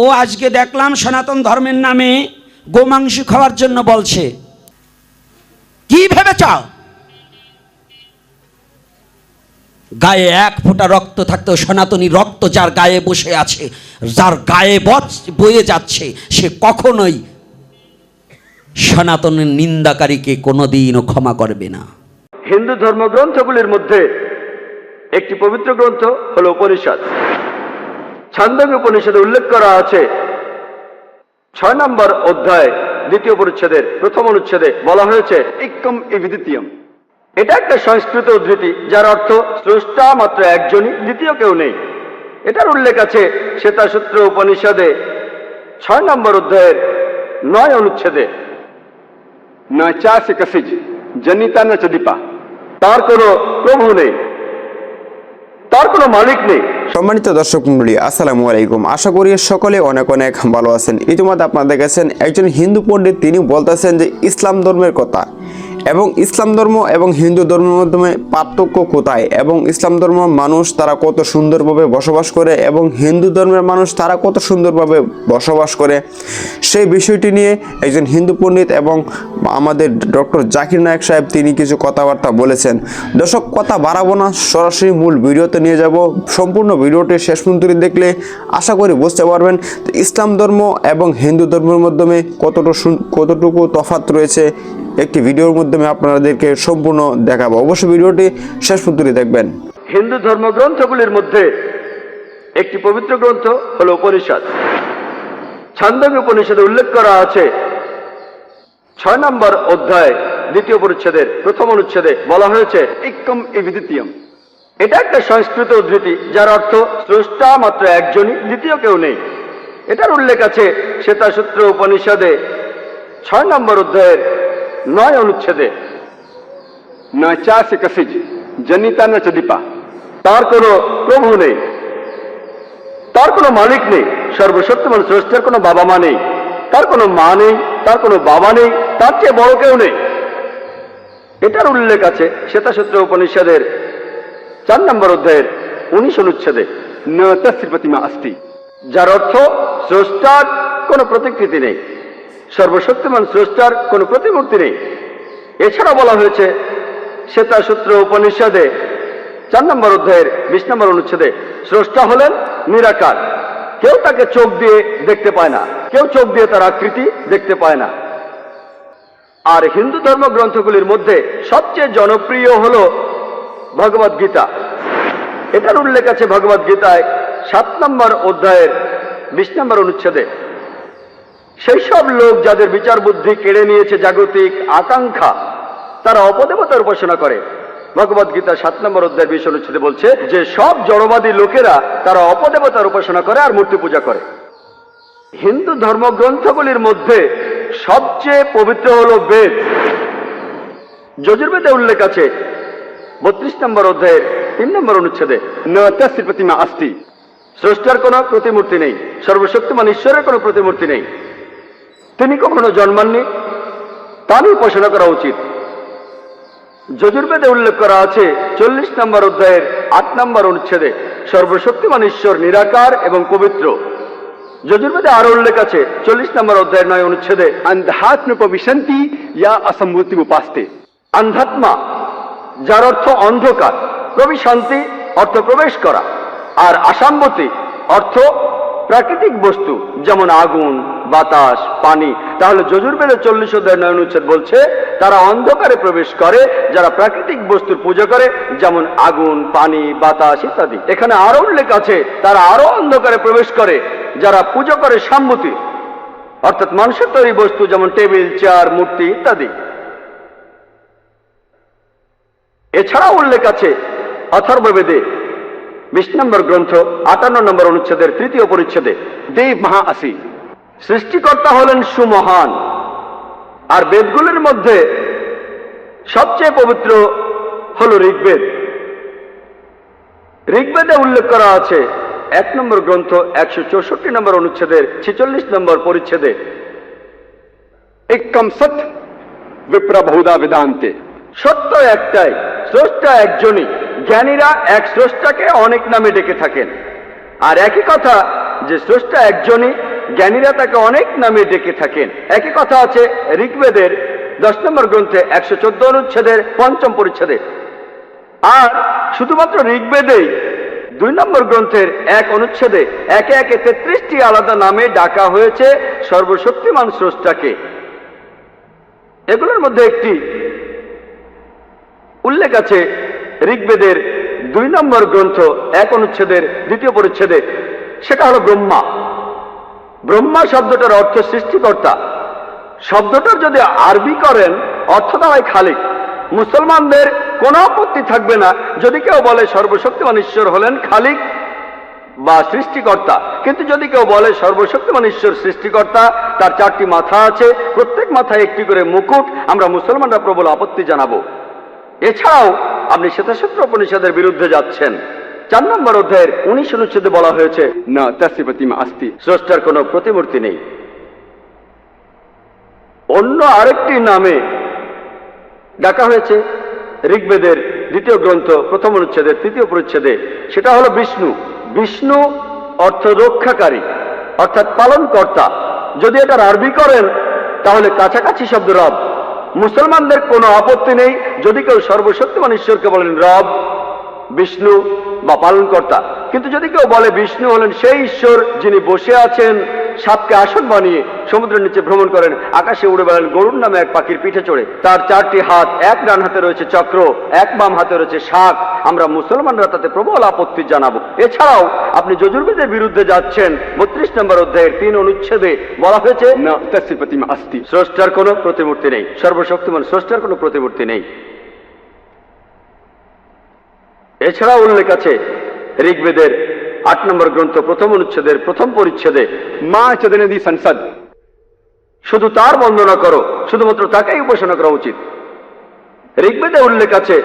ও আজকে দেখলাম সনাতন ধর্মের নামে গোমাংস খাওয়ার জন্য বলছে। কি ভেবে চাও গায়ে এক ফোঁটা রক্ত থাকতেও সনাতনী রক্ত যার গায়ে বসে আছে, যার গায়ে বয়ে যাচ্ছে, সে কখনোই সনাতনের নিন্দাকারীকে কোনোদিনও ক্ষমা করবে না। হিন্দু ধর্মগ্রন্থগুলির মধ্যে একটি পবিত্র গ্রন্থ হল উপনিষদ। ছান্দক উপনিষদে উল্লেখ করা আছে। ছয় নম্বর অধ্যায় দ্বিতীয় পরিচ্ছেদের প্রথম অনুচ্ছেদে বলা হয়েছে ইক্কম ইভিদিতিয়ম এটা একটা সংস্কৃত উদ্ধৃতি যার অর্থ স্রষ্টা মাত্র একজনই দ্বিতীয় কেউ নেই। এটার উল্লেখ আছে শ্বেতাসূত্র উপনিষদে। ছয় নম্বর অধ্যায়ের নয় অনুচ্ছেদে। ন চাষে কসিজ জনিতা ন চদিপা তার কোনো প্রভু নেই। তার কোনো মালিক নেই। সম্মানিত দর্শক মন্ডলী, আসসালামু আলাইকুম। আশা করি সকলে অনেক অনেক ভালো আছেন। ইতিমধ্যে আপনারা দেখেছেন একজন হিন্দু পণ্ডিত, তিনি বলতেছেন যে ইসলাম ধর্মের কথা। এবং ইসলাম ধর্ম এবং হিন্দু ধর্মের মাধ্যমে পার্থক্য কোথায়? এবং ইসলাম ধর্ম মানুষ তারা কত সুন্দরভাবে বসবাস করে এবং হিন্দু ধর্মের মানুষ তারা কত সুন্দরভাবে বসবাস করে? সেই বিষয়টি নিয়ে একজন হিন্দু পণ্ডিত এবং আমাদের ডক্টর জাকির নায়ক সাহেব তিনি কিছু কথাবার্তা বলেছেন। দর্শক, কথা বাড়াবো না, সরাসরি মূল ভিডিওতে নিয়ে যাব। সম্পূর্ণ ভিডিওটি শেষ পর্যন্ত দেখলে আশা করি বুঝতে পারবেন ইসলাম ধর্ম এবং হিন্দু ধর্মের মাধ্যমে কতটুকু কতটুকু তফাৎ রয়েছে। একটি ভিডিওর মাধ্যমে আপনাদেরকে সম্পূর্ণ দেখাবো। অবশ্যই ভিডিওটি শেষ পর্যন্ত দেখবেন। হিন্দু ধর্মগ্রন্থগুলির মধ্যে একটি পবিত্র গ্রন্থ হল উপনিষদ। ছান্দক উপনিষদে উল্লেখ করা আছে ছয় নম্বর অধ্যায় দ্বিতীয় পরিচ্ছেদের প্রথম অনুচ্ছেদে বলা হয়েছে ইক্কম ইভিদিতিয়ম এটা একটা সংস্কৃত উদ্ধৃতি যার অর্থ স্রষ্টা মাত্র একজনই দ্বিতীয় কেউ নেই। এটার উল্লেখ আছে শ্বেতাসূত্র উপনিষদে ছয় নম্বর অধ্যায়ের নয় অনুচ্ছেদে। ন চাষে কসিজ জনিতা ন চদিপা তার কোনো প্রভু নেই। তার কোনো মালিক নেই। সর্বশক্তিমান স্রষ্টার কোনো বাবা মা নেই। তার কোনো মা নেই। তার কোনো বাবা নেই, তার চেয়ে বড় কেউ নেই। এটার উল্লেখ আছে শ্বেতাসূত্র উপনিষদের চার নম্বর অধ্যায়ের উনিশ অনুচ্ছেদে প্রতিমা আস্তি। যার অর্থ, স্রষ্টার কোনো প্রতিকৃতি নেই, সর্বশক্তিমান স্রষ্টার কোনো প্রতিমূর্তি নেই। এছাড়া বলা হয়েছে, শ্বেতাসূত্র উপনিষদে চার নম্বর অধ্যায়ের বিশ নম্বর অনুচ্ছেদে, স্রষ্টা হলেন নিরাকার। কেউ তাকে চোখ দিয়ে দেখতে পায় না। কেউ চোখ দিয়ে তার আকৃতি দেখতে পায় না। আর হিন্দু ধর্ম গ্রন্থগুলির মধ্যে সবচেয়ে জনপ্রিয় হল ভগবদ গীতা। এটার উল্লেখ আছে ভগবদ গীতায় সাত নম্বর অধ্যায়ের বিশ নম্বর অনুচ্ছেদে। সেই সব লোক যাদের বিচার বুদ্ধি কেড়ে নিয়েছে জাগতিক আকাঙ্ক্ষা, তারা অপদেবতার উপাসনা করে। ভগবদ গীতা সাত নম্বর অধ্যায়ের বিশ অনুচ্ছেদে বলছে যে সব জড়বাদী লোকেরা তারা অপদেবতার উপাসনা করে আর মূর্তি পূজা করে। হিন্দু ধর্মগ্রন্থগুলির মধ্যে সবচেয়ে পবিত্র হল বেদ। যজুর্বেদে উল্লেখ আছে বত্রিশ নম্বর অধ্যায়ের তিন নম্বর অনুচ্ছেদে নস্তির প্রতিমা আস্তি। স্রষ্টার কোনো প্রতিমূর্তি নেই, সর্বশক্তিমান ঈশ্বরের কোনো প্রতিমূর্তি নেই। তিনি কখনো জন্মাননি তারই উপাসনা করা উচিত। যজুর্বেদে উল্লেখ করা আছে, চল্লিশ নম্বর অধ্যায়ের আট নম্বর অনুচ্ছেদে, সর্বশক্তিমান ঈশ্বর নিরাকার এবং পবিত্র। যজুর্বেদে আরও উল্লেখ আছে, চল্লিশ নম্বর অধ্যায়ের নয় অনুচ্ছেদে আন্ধাত্ম প্রবিশন্তি ইয়া অসম্ভূতি উপাস্তে আন্ধাত্মা, যার অর্থ অন্ধকার, প্রবিশান্তি, অর্থ প্রবেশ করা। আর আসাম্বতি অর্থ প্রাকৃতিক বস্তু, যেমন আগুন, বাতাস, পানি, তাহলে যজুর্বেদের চল্লিশ অধ্যায় নয় অনুচ্ছেদ বলছে, তারা অন্ধকারে প্রবেশ করে, যারা প্রাকৃতিক বস্তুর পুজো করে, যেমন আগুন, পানি, বাতাস ইত্যাদি। এখানে আরও উল্লেখ আছে, তারা আরও অন্ধকারে প্রবেশ করে, যারা পুজো করে সাম্মতি, অর্থাৎ মানুষের তৈরি বস্তু, যেমন টেবিল, চেয়ার, মূর্তি ইত্যাদি। এছাড়াও উল্লেখ আছে, অথর্ববেদে বিশ নম্বর গ্রন্থ, আটান্ন নম্বর অনুচ্ছেদের তৃতীয় পরিচ্ছেদে দেব মহা আসি সৃষ্টিকর্তা হলেন সুমহান। আর বেদগুলির মধ্যে সবচেয়ে পবিত্র হল ঋগ্বেদ। ঋগ্বেদে উল্লেখ করা আছে, এক নম্বর গ্রন্থ, একশো চৌষট্টি নম্বর অনুচ্ছেদের ছেচল্লিশ নম্বর পরিচ্ছেদে একম বেদান্তে সত্য একটাই স্রষ্টা একজনই। জ্ঞানীরা এক স্রষ্টাকে অনেক নামে ডেকে থাকেন। আর একই কথা, যে স্রষ্টা একজনই, জ্ঞানীরা তাকে অনেক নামে ডেকে থাকেন। একই কথা আছে ঋগ্বেদের দশ নম্বর গ্রন্থে একশো চোদ্দ অনুচ্ছেদের পঞ্চম পরিচ্ছেদে। আর শুধুমাত্র ঋগ্বেদেই দুই নম্বর গ্রন্থের এক অনুচ্ছেদে একে একে তেত্রিশটি আলাদা নামে ডাকা হয়েছে সর্বশক্তিমান স্রষ্টাকে। এগুলোর মধ্যে একটি উল্লেখ আছে ঋগ্বেদের দুই নম্বর গ্রন্থ এক অনুচ্ছেদের দ্বিতীয় পরিচ্ছেদে। সেটা হলো ব্রহ্মা। ব্রহ্মা শব্দটার অর্থ সৃষ্টিকর্তা। শব্দটার যদি আরবি করেন অর্থ দাঁড়ায় খালিক মুসলমানদের কোনো আপত্তি থাকবে না যদি কেউ বলে সর্বশক্তিমান ঈশ্বর হলেন খালিক বা সৃষ্টিকর্তা। কিন্তু যদি কেউ বলে সর্বশক্তিমান ঈশ্বর সৃষ্টিকর্তা, তার চারটি মাথা আছে। প্রত্যেক মাথায় একটি করে মুকুট। আমরা মুসলমানরা প্রবল আপত্তি জানাব। এছাড়াও আপনি শ্বেতাসূত্র উপনিষদের বিরুদ্ধে যাচ্ছেন। চার নম্বর অধ্যায়ের উনিশ অনুচ্ছেদে বলা হয়েছে, না তাসি প্রতিমা আস্তি, স্রষ্টার কোনো প্রতিমূর্তি নেই। অন্য আরেকটি নামে ডাকা হয়েছে, ঋগ্বেদের দ্বিতীয় গ্রন্থ, প্রথম অনুচ্ছেদের তৃতীয় পরিচ্ছেদে সেটা হলো বিষ্ণু। বিষ্ণু অর্থ রক্ষাকারী, অর্থাৎ পালনকর্তা। যদি এটার আরবি করেন, তাহলে কাছাকাছি শব্দ রব। মুসলমানদের কোনো আপত্তি নেই যদি কেউ সর্বশক্তিমান ঈশ্বরকে বলেন রব, বিষ্ণু বা পালনকর্তা। কিন্তু যদি কেউ বলে বিষ্ণু হলেন সেই ঈশ্বর যিনি বসে আছেন, সাপকে আসন বানিয়ে সমুদ্রের নিচে ভ্রমণ করেন। আকাশে উড়ে বেড়ান গরুর নামে এক পাখির পিঠে চড়ে। তার চারটি হাত এক ডান হাতে রয়েছে চক্র এক বাম হাতে রয়েছে শাক। আমরা মুসলমানরা তাতে প্রবল আপত্তি জানাব। এছাড়াও আপনি যজুর্বেদের বিরুদ্ধে যাচ্ছেন। বত্রিশ নম্বর অধ্যায়ের তিন অনুচ্ছেদে বলা হয়েছে স্রষ্টার কোনো প্রতিমূর্তি নেই। সর্বশক্তিমান স্রষ্টার কোনো প্রতিমূর্তি নেই। এছাড়া উল্লেখ আছে ঋগ্বেদের আট নম্বর গ্রন্থ প্রথম অনুচ্ছেদের প্রথম পরিচ্ছেদে মা চদনে সংসদ। শুধু তার বন্দনা করো, শুধুমাত্র তাকেই উপাসনা করা উচিত। ঋগ্বেদে উল্লেখ আছে,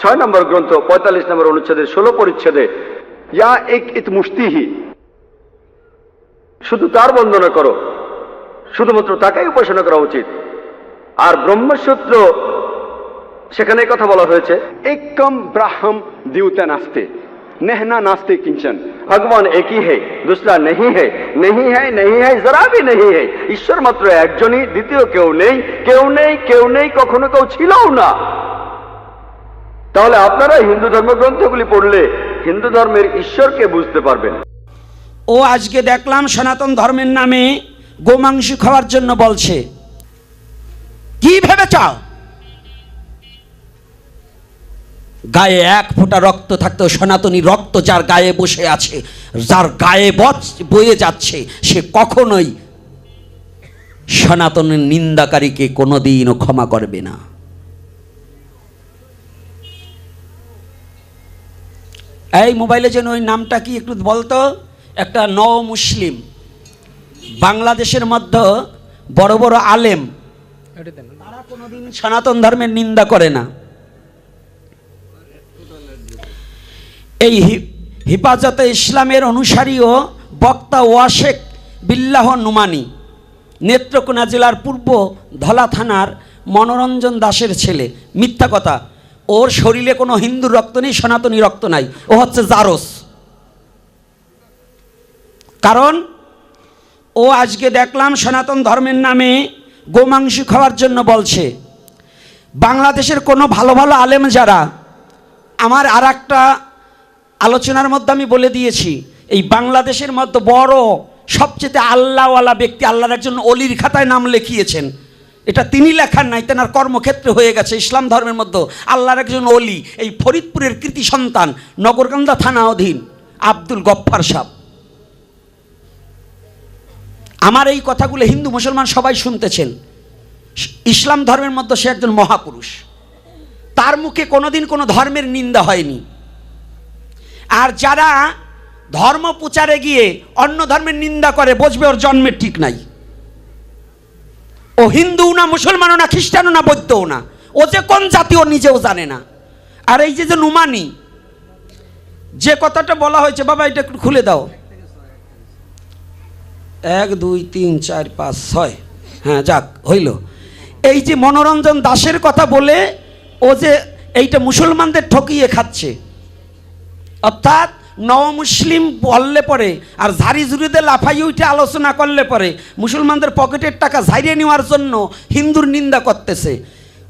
ছয় নম্বর গ্রন্থ, পঁয়তাল্লিশ নম্বর অনুচ্ছেদের ষোলো পরিচ্ছেদে, ইয়া এক ইত মুস্তিহি শুধু তার বন্দনা করো, শুধুমাত্র তাকেই উপাসনা করা উচিত। আর ব্রহ্মসূত্র সেখানে কথা বলা হয়েছে একম ব্রাহ্ম দিউতে নাস্তে नहना नास्ते किंचन ভগবান একই হে দুসরা নেই হে নেই হে নেই হে জরা ভি নেই হে ঈশ্বর মাত্র একজনই দ্বিতীয় কেউ নেই কেউ নেই কেউ নেই কখনো কেউ ছিলও না তাহলে আপনারা হিন্দু ধর্মগ্রন্থগুলি পড়লে হিন্দু ধর্মের ঈশ্বরকে বুঝতে পারবেন ও আজকে দেখলাম সনাতন ধর্মের নামে গোমাংস খাওয়ার জন্য বলছে কি ভেবে চাও গায়ে এক ফোঁটা রক্ত থাকতেও সনাতনী রক্ত যার গায়ে বসে আছে যার গায়ে বয়ে যাচ্ছে সে কখনোই সনাতনের নিন্দাকারীকে কোনোদিনও ক্ষমা করবে না। এই মোবাইলে যেন ওই নামটা কি একটু বলতো? একটা ন মুসলিম। বাংলাদেশের মধ্যে বড় বড় আলেম তারা কোনোদিন সনাতন ধর্মের নিন্দা করে না। এই হিফাজতে ইসলামের অনুসারী ও বক্তা ওয়াশেক বিল্লাহ নুমানি, নেত্রকোনা জেলার পূর্ব ধলা থানার মনোরঞ্জন দাসের ছেলে। মিথ্যা কথা। ওর শরীরে কোনো হিন্দু রক্ত নেই, সনাতনী রক্ত নাই। ও হচ্ছে জারস। কারণ ও আজকে দেখলাম সনাতন ধর্মের নামে গোমাংস খাওয়ার জন্য বলছে, বাংলাদেশের কোনো ভালো ভালো আলেম যারা, আমার আর একটা আলোচনার মধ্যে আমি বলে দিয়েছি, এই বাংলাদেশের মধ্যে বড়, সবচেয়ে আল্লাহওয়ালা ব্যক্তি আল্লাহর একজন অলির খাতায় নাম লিখিয়েছেন। এটা তিনি লেখার নাই, তেনার কর্মক্ষেত্রে হয়ে গেছে ইসলাম ধর্মের মধ্যে। আল্লাহর একজন অলি, এই ফরিদপুরের কৃতি সন্তান নগরকান্দা থানা অধীন, আব্দুল গফ্ফার সাহ। আমার এই কথাগুলো হিন্দু মুসলমান সবাই শুনতেছেন। ইসলাম ধর্মের মধ্যে সে একজন মহাপুরুষ। তার মুখে কোনোদিন কোনো ধর্মের নিন্দা হয়নি। আর যারা ধর্ম প্রচারে গিয়ে অন্য ধর্মের নিন্দা করে বুঝবে ওর জন্মের ঠিক নাই। ও হিন্দু না, মুসলমানও না, খ্রিস্টানও না, বৌদ্ধও না। ও যে কোন জাতি, ও নিজেও জানে না। আর এই যে যে নুমানি, যে কথাটা বলা হয়েছে, বাবা, এটা একটু খুলে দাও। এক, দুই, তিন, চার, পাঁচ, ছয়। হ্যাঁ যাক, হইল। এই যে মনোরঞ্জন দাসের কথা বলে, ও যে এইটা মুসলমানদের ঠকিয়ে খাচ্ছে। অর্থাৎ নবমুসলিম বললে পরে আর ঝাড়ি ঝুড়িতে লাফাই উঠে আলোচনা করলে পরে মুসলমানদের পকেটের টাকা ঝাড়িয়ে নেওয়ার জন্য হিন্দুর নিন্দা করতেছে।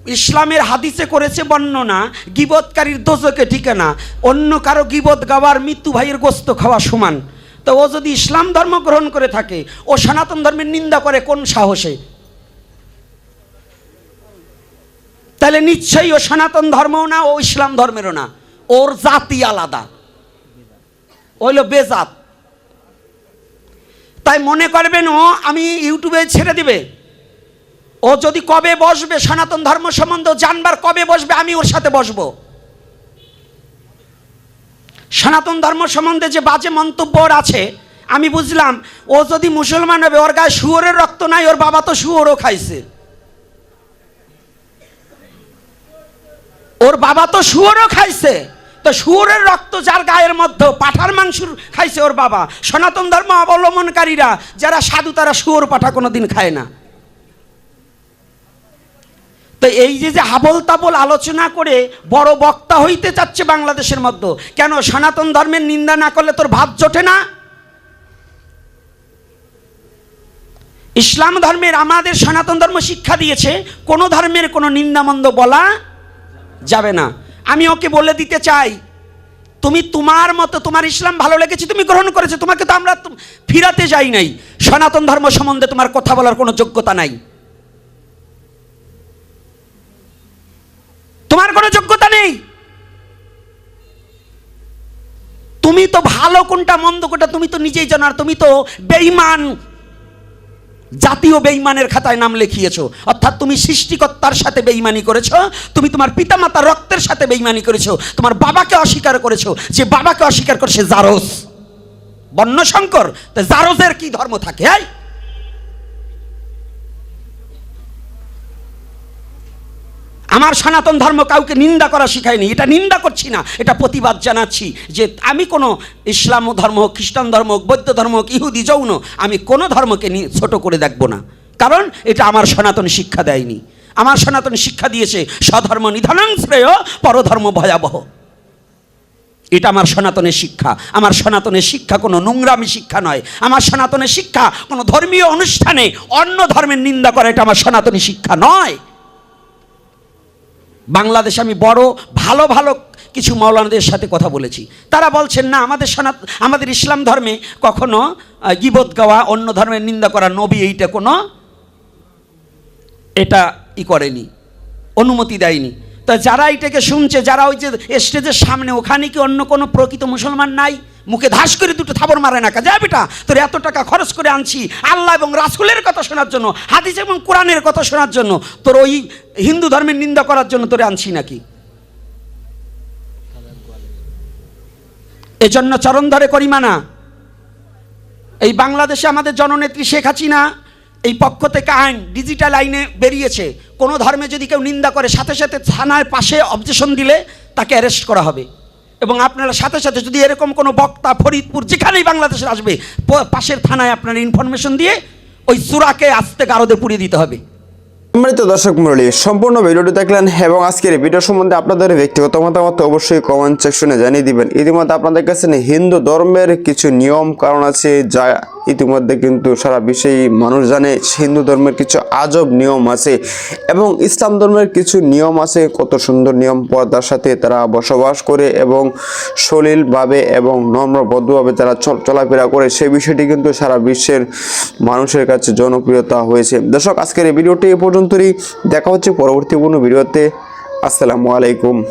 ইসলামের হাদিসে করেছে বর্ণনা গিবতকারীর দোজকে ঠিকানা, অন্য কারও গিবত গাওয়ার মৃত্যু ভাইয়ের গোস্ত খাওয়া সমান। তো ও যদি ইসলাম ধর্ম গ্রহণ করে থাকে, ও সনাতন ধর্মের নিন্দা করে কোন সাহসে? তাহলে নিশ্চয়ই ও সনাতন ধর্মও না, ও ইসলাম ধর্মেরও না। ওর জাতি আলাদা। হইল বেজাত। তাই মনে করবেন, ও আমি ইউটিউবে ছেড়ে দিবে। ও যদি কবে বসবে, সনাতন ধর্ম সম্বন্ধে জানবার কবে বসবে, আমি ওর সাথে বসবো। সনাতন ধর্ম সম্বন্ধে যে বাজে মন্তব্য ওর আছে, আমি বুঝলাম, ও যদি মুসলমান হবে, ওর গায়ে শুয়োরের রক্ত নাই, ওর বাবা তো শুয়োরও খাইছে। ওর বাবা তো শুয়োরও খাইছে। তো শুয়োরের রক্ত যার গায়ের মধ্যে, পাঠার মাংস খাইছে ওর বাবা। সনাতন ধর্ম অবলম্বনকারীরা, যারা সাধু, তারা শুয়োর পাঠা কোনোদিন খায় না। তো এই যে যে হাবল তাবল আলোচনা করে বড় বক্তা হইতে চাচ্ছে বাংলাদেশের মধ্যে, কেন সনাতন ধর্মের নিন্দা না করলে তোর ভাত জোটে না? ইসলাম ধর্মের আমাদের সনাতন ধর্ম শিক্ষা দিয়েছে, কোনো ধর্মের কোনো নিন্দামন্দ বলা যাবে না। আমি ওকে বলে দিতে চাই। তুমি তোমার মতো, তোমার ইসলাম ভালো লেগেছে, তুমি গ্রহণ করেছ, তোমাকে তো আমরা ফিরাতে যাই নাই। সনাতন ধর্ম সম্বন্ধে তোমার কথা বলার কোনো যোগ্যতা নাই। তোমার কোনো যোগ্যতা নেই। তুমি তো ভালো কোনটা, মন্দ কোনটা, তুমি তো নিজেই জানো, আর তুমি তো বেঈমান। জাতীয় বেইমানের খাতায় নাম লিখিয়েছো। অর্থাৎ তুমি সৃষ্টিকর্তার সাথে বেইমানি করেছ, তুমি তোমার পিতামাতার রক্তের সাথে বেইমানি করেছ, তোমার বাবাকে অস্বীকার করেছ, যে বাবাকে অস্বীকার করে সে জারস বর্ণশঙ্কর, তো জারসের কি ধর্ম থাকে, এই? আমার সনাতন ধর্ম কাউকে নিন্দা করা শিখায়নি। এটা নিন্দা করছি না, এটা প্রতিবাদ জানাচ্ছি যে আমি কোনো ইসলাম ধর্ম হোক, খ্রিস্টান ধর্ম হোক, বৌদ্ধ ধর্ম হোক, ইহুদি, যৌন, আমি কোনো ধর্মকে নিয়ে ছোট করে দেখব না। কারণ এটা আমার সনাতন শিক্ষা দেয়নি। আমার সনাতন শিক্ষা দিয়েছে স্বধর্ম নিধনাং শ্রেয়, পরধর্ম ভয়াবহ। এটা আমার সনাতনের শিক্ষা। আমার সনাতনের শিক্ষা কোনো নোংরামি শিক্ষা নয়। আমার সনাতনের শিক্ষা কোনো ধর্মীয় অনুষ্ঠানে অন্য ধর্মের নিন্দা করা, এটা আমার সনাতনী শিক্ষা নয়। বাংলাদেশে আমি বড়, ভালো ভালো কিছু মৌলানাদের সাথে কথা বলেছি। তারা বলছেন, না, আমাদের সনাত, আমাদের ইসলাম ধর্মে কখনো গীবত গাওয়া, অন্য ধর্মের নিন্দা করা নবী এইটা কোনো, এটা ই করেনি, অনুমতি দেয়নি। তা যারা এটাকে শুনছে, যারা ওই যে স্টেজের সামনে, ওখানে কি অন্য কোনো প্রকৃত মুসলমান নাই? মুখে ধাস করে দুটো থাবর মারে না যা বেটা, তোর এত টাকা খরচ করে আনছি। আল্লাহ এবং রাসুলের কথা শোনার জন্য, হাদিস এবং কোরআনের কথা শোনার জন্য, তোর ওই হিন্দু ধর্মের নিন্দা করার জন্য তোরে আনছি নাকি? এজন্য চরণ ধরে করিমানা এই বাংলাদেশে আমাদের জননেত্রী শেখ হাসিনা এই পক্ষ থেকে আইন, ডিজিটাল আইনে বেরিয়েছে। কোনো ধর্মে যদি কেউ নিন্দা করে, সাথে সাথে থানার পাশে অবজেশন দিলে তাকে অ্যারেস্ট করা হবে। এবং আপনারা সাথে সাথে যদি এরকম কোনো বক্তা ফরিদপুর যেখানেই বাংলাদেশে আসবে পাশের থানায় আপনারা ইনফরমেশন দিয়ে ওই সুরাকে আস্তে গারদে পুড়িয়ে দিতে হবে। সম্মানিত দর্শক মন্ডলী সম্পূর্ণ ভিডিওটি দেখলেন এবং আজকের ভিডিও সম্বন্ধে আপনাদের ব্যক্তিগত মতামত অবশ্যই কমেন্ট সেকশনে জানিয়ে দিবেন। ইতিমধ্যে আপনাদের কাছে হিন্দু ধর্মের কিছু নিয়ম কারণ আছে যা ইতিমধ্যে কিন্তু সারা বিশ্বেই মানুষ জানে হিন্দু ধর্মের কিছু আজব নিয়ম আছে এবং ইসলাম ধর্মের কিছু নিয়ম আছে, কত সুন্দর নিয়ম পর্দার সাথে তারা বসবাস করে এবং সলিলভাবে এবং নম্রবদ্ধভাবে তারা চল- চলাফেরা করে। সেই বিষয়টি কিন্তু সারা বিশ্বের মানুষের কাছে জনপ্রিয়তা হয়েছে। দর্শক, আজকের এই ভিডিওটি এ পর্যন্তই। দেখা হচ্ছে পরবর্তী কোনো ভিডিওতে। আসসালামু আলাইকুম।